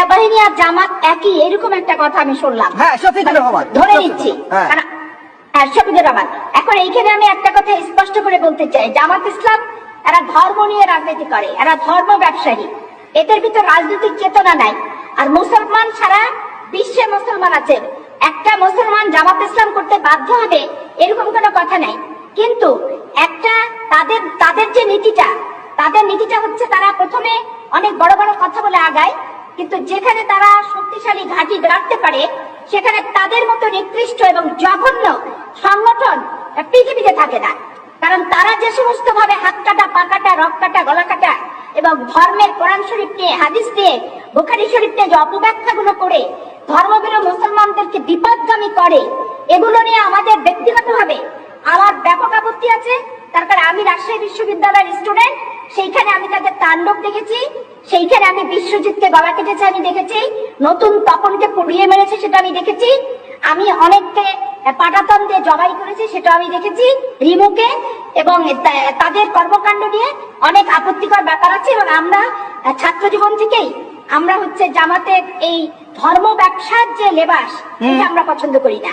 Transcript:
সেনাবাহিনী আর জামাত একই এরকম একটা কথা আমি শুনলাম। হ্যাঁ, শফিকুর রহমান। ধরে নিচ্ছি। হ্যাঁ। কারণ- হ্যাঁ, শফিকুর রহমান এখন এইখানে আমি একটা কথা স্পষ্ট করে বলতে চাই। জামাত ইসলাম এরা ধর্ম নিয়ে রাজনীতি করে এরা ধর্ম ব্যবসায়ী। এদের ভিতর রাজনৈতিক চেতনা নাই। আর মুসলমান ছাড়া বিশ্বে মুসলমান আছে। একটা মুসলমান জামাত ইসলাম করতে বাধ্য হবে এরকম কোনো কথা নাই। কিন্তু একটা তাদের তাদের যে নীতিটা তাদের নীতিটা হচ্ছে তারা প্রথমে অনেক বড় বড় কথা বলে আগায়। কিন্তু যেখানে তারা শক্তিশালী ঘাঁটি রাখতে পারে, সেখানে তাদের মতো নিকৃষ্ট এবং জঘন্য সংগঠন পৃথিবীতে থাকে না। কারণ তারা যে সমস্ত ভাবে হাত কাটা পা কাটা রক কাটা গলা কাটা এবং ধর্মের কোরআন শরীফ নিয়ে, হাদিস দিয়ে বুখারি শরীফ নিয়ে যে অপব্যাখ্যা গুলো করে ধর্মবীর মুসলমানদেরকে বিপদগামী করে, এগুলো নিয়ে আমাদের ব্যক্তিগতভাবে আমার ব্যাপক আপত্তি আছে। তার আমি রাজশাহী বিশ্ববিদ্যালয়ের স্টুডেন্ট সেইখানে আমি তাদের তাণ্ডব দেখেছি সেইখানে আমি বিশ্বজিৎকে গলা কেটেছে আমি দেখেছি নতুন তপনকে পুড়িয়ে মেরেছে সেটা আমি দেখেছি আমি অনেককে পাটাতন দিয়ে জবাই করেছি সেটা আমি দেখেছি রিমুকে এবং তাদের কর্মকাণ্ড নিয়ে অনেক আপত্তিকর ব্যাপার আছে এবং আমরা ছাত্র জীবন থেকেই আমরা হচ্ছে জামাতের এই ধর্ম ব্যবসার যে লেবাস এটা আমরা পছন্দ করি না।